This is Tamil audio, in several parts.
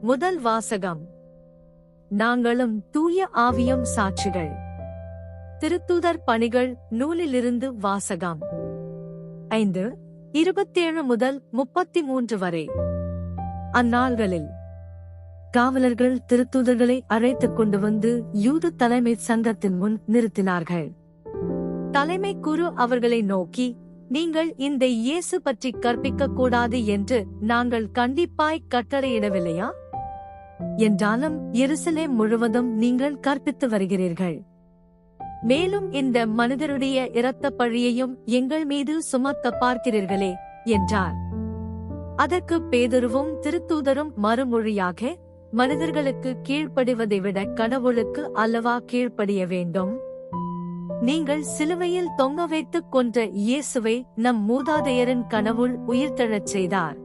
முதல் வாசகம். நாங்களும் தூய ஆவியம் சாட்சிகள். திருத்தூதர் பணிகள் நூலிலிருந்து வாசகம். ஐந்து இருபத்தேழு முதல் முப்பத்தி மூன்று வரை. அந்நாள்களில் காவலர்கள் திருத்தூதர்களை அழைத்துக் கொண்டு வந்து யூத தலைமை சங்கத்தின் முன் நிறுத்தினார்கள். தலைமை குரு அவர்களை நோக்கி நீங்கள் இந்த இயேசு பற்றி கற்பிக்க கூடாது என்று நாங்கள் கண்டிப்பாய் கட்டளையிடவில்லையா? என்றாலும் எருசலேம் முழுவதும் நீங்கள் கற்பித்து வருகிறீர்கள். மேலும் இந்த மனிதருடைய இரத்த பழியையும் எங்கள் மீது சுமத்த பார்க்கிறீர்களே என்றார். அதற்கு பேதுருவும் திருத்தூதரும் மறுமொழியாக மனிதர்களுக்கு கீழ்ப்படிவதை விட கடவுளுக்கு அல்லவா கீழ்ப்படிய வேண்டும்? நீங்கள் சிலுவையில் தொங்க வைத்துக் கொன்ற இயேசுவை நம் மூதாதையரின் கனவுள் உயிர்த்தெழச் செய்தார்.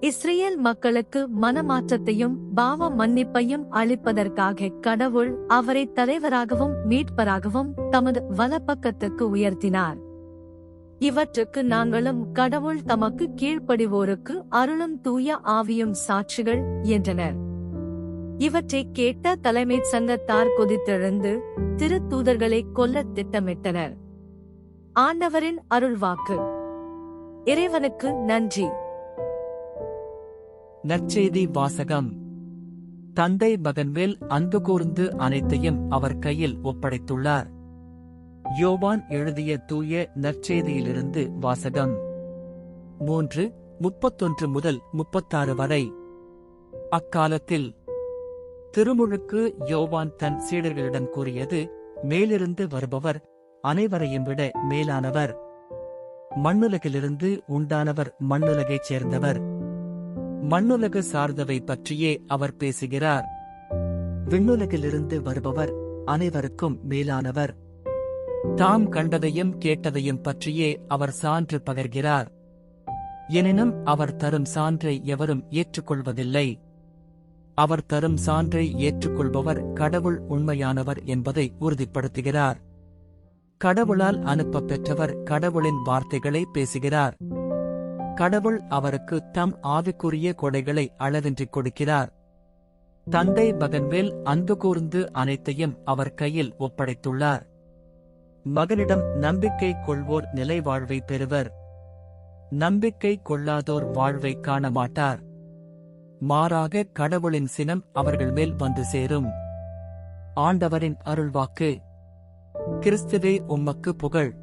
இஸ்ரேல் மக்களுக்கு மனமாற்றத்தையும் பாவ மன்னிப்பையும் அளிப்பதற்காக கடவுள் அவரை தலைவராகவும் மீட்பராகவும் தமது வலப்பக்கத்துக்கு உயர்த்தினார். இவற்றுக்கு நாங்களும் கடவுள் தமக்கு கீழ்ப்படிவோருக்கு அருளும் தூய ஆவியும் சாட்சிகள் என்றனர். இவற்றை கேட்ட தலைமை சங்கத்தார் கொதித்தெழுந்து திருத்தூதர்களை கொல்ல திட்டமிட்டனர். ஆண்டவரின் அருள்வாக்கு. இறைவனுக்கு நன்றி. நற்செய்தி வாசகம். தந்தை மகன்மேல் அன்பு கூர்ந்து அனைத்தையும் அவர் கையில் ஒப்படைத்துள்ளார். யோவான் எழுதிய தூய நற்செய்தியிலிருந்து வாசகம். மூன்று முப்பத்தொன்று முதல் முப்பத்தாறு வரை. அக்காலத்தில் திருமுழுக்கு யோவான் தன் சீடர்களிடம் கூறியது மேலிருந்து வருபவர் அனைவரையும் விட மேலானவர். மண்ணுலகிலிருந்து உண்டானவர் மண்ணுலகைச் சேர்ந்தவர். மண்ணுலகு சார்ந்தவை பற்றியே அவர் பேசுகிறார். விண்ணுலகிலிருந்து வருபவர் அனைவருக்கும் மேலானவர். தாம் கண்டதையும் கேட்டதையும் பற்றியே அவர் சான்று பகர்கிறார். எனினும் அவர் தரும் சான்றை எவரும் ஏற்றுக்கொள்வதில்லை. அவர் தரும் சான்றை ஏற்றுக்கொள்பவர் கடவுள் உண்மையானவர் என்பதை உறுதிப்படுத்துகிறார். கடவுளால் அனுப்பப் பெற்றவர் கடவுளின் வார்த்தைகளை பேசுகிறார். கடவுள் அவருக்கு தம் ஆவிக்குரிய கொடைகளை அளவின்றி கொடுக்கிறார். தந்தை மகன்மேல் அன்பு கூர்ந்து அனைத்தையும் அவர் கையில் ஒப்படைத்துள்ளார். மகனிடம் நம்பிக்கை கொள்வோர் நிலை வாழ்வை பெறுவர். நம்பிக்கை கொள்ளாதோர் வாழ்வை காண மாட்டார் மாறாக கடவுளின் சினம் அவர்கள் மேல் வந்து சேரும். ஆண்டவரின் அருள்வாக்கு. கிறிஸ்துவே உம்மக்கு புகழ்.